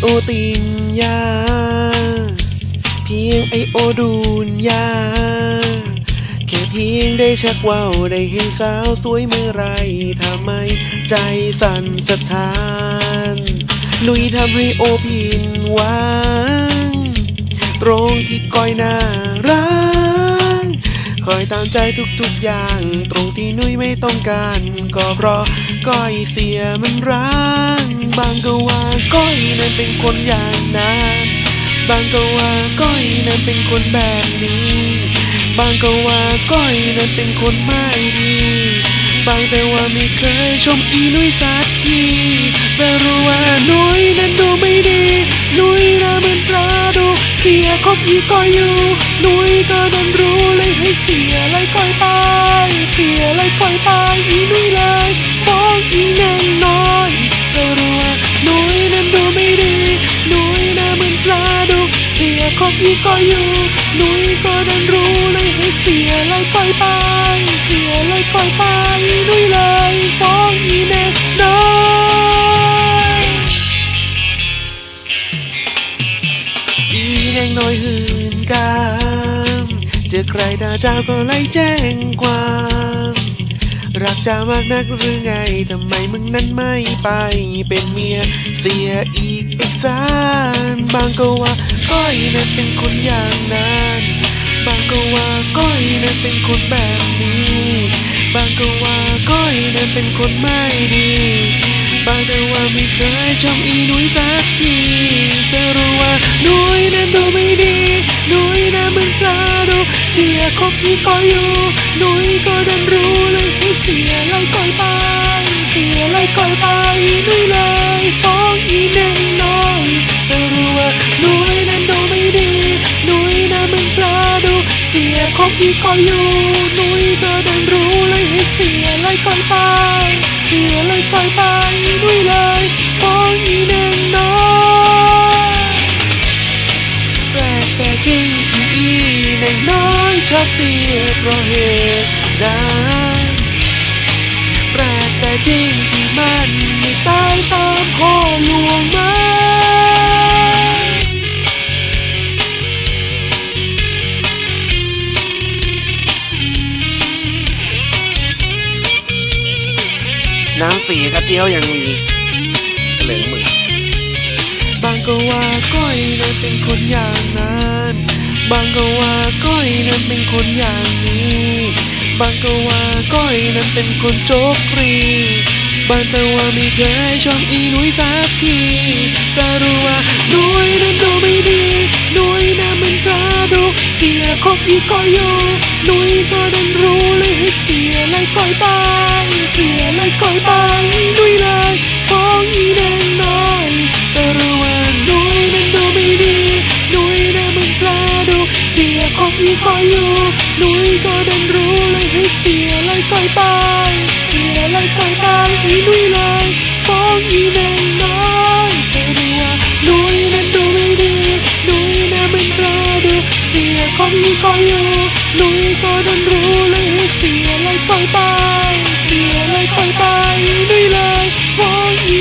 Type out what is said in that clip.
โอตินยา เพียงไอโอดูนยา แค่เพียงได้ชักว่าวได้เห็นสาวสวยเมื่อไรทำไมใจสั่นสะท้าน ลุยทำให้โอพินหวาง ตรงที่ก้อยน่ารัก คอยตามใจทุกๆอย่าง ตรงที่นุ้ยไม่ต้องการ ก็เพราะก้อยเสียมันร้างบางก็ว่าก้อยนั้นเป็นคนอย่างนั้นบางก็ว่าก้อยนั้นเป็นคนแบบนี้ บางก็ว่าก้อยนั้นเป็นคนไม่ดีบางแต่ว่าไม่เคยชมอีนุ้ยสักทีแต่รู้ว่านุ้ยนั้นดูไม่ดีนุ้ยน่าเหมือนปลาดูเสียคบอีก้อยอยู่นุ้ยก็ดันรู้เลยให้ เสียเลยก้อยไป เสียเลยก้อยไปอีนุ้ยเลยฟ้องอีแน่น้อยแต่รู้ว่านุ้ยนั้นดูไม่ดีนุ้ยน่าเหมือนปลาดูเสียคบอีก้อยู่นุ้ยก็ดันรู้เลยให้เสียเลยก้อยไป เสียเลยก้อยไปอีนุ้ยเลยฟ้องอีแน่น้อยอีแดงน้อยหื่นกา เจอใครด่าเจ้าก็ไล่แจ้งความ รักเจ้ามากนักหรือไงทำไมมึงนั้นไม่ไป เป็นเมียเสียอีกอีกสานบางก็ว่าก้อยนั้นเป็นคนอย่างนั้นบางก็ว่าก้อยนั้นเป็นคนแบบนี้ บางก็ว่าก้อยนั้นเป็นคนไม่ดีบางแต่ว่าไม่เคยชมอีนุ้ยสักทีแต่รู้ว่านุ้ยนั้นดูไม่ดี เสียคบอีก้อยอยู่นุ้ยก็เดันรู้เลยให้เสียไล่ก้อยไปเสียไล่ก้อยไปนุ้ยเลยฟ้องอีแน่น้อยแต่รู้ว่านุ้ยนั้นดูไม่ดีนุ้ยน่าเหมือนปลาดูเสียคบอีก้อยอยู่นุ้ยก็เดันรู้เลยให้เสียไล่ก้อยไปเสียเลยก้อยไปนุ้ยเลย เสียเพราะเหตุใดแปลกแต่จริงที่มันไม่ตายตามข้อลวงมาน้ำสีกระเจียวยังมีเหลืองมึงบางก็ว่าก้อยนั้นเป็นคนอย่างนั้น บางก็ว่าก้อยนั้นเป็นคนอย่างนี้ บางก็ว่าก้อยนั้นเป็นคนโจกกรีบางแต่ว่าไม่เคยชมอีนุ้ยสักทีแต่รู้ว่านุ้ยนั้นดูไม่ดีนุ้ยน่าเหมือนปลาดูเสียคบอีก้อยอยู่นุ้ยก็ดันรู้เลยให้เสียไล่ก้อยไปเสียไล่ก้อยไปนุ้ เสียของอีซอยอยู่นุ้ยก็เดินรู้เลยให้เสียเลยซอยตายเสียเลยซอยตายอีนุ้ยเลยฟ้องอีแมงน้อยเธอดูว่านุ้ยนั้นดูไม่ดีนุ้ยนะมันรอดูเสียของอีซอยอยู่นุ้ยก็เดินรู้เลยให้เสียเลยซอยตายเสียเลยซอยตายอีนุ้ยเลยฟ้องอี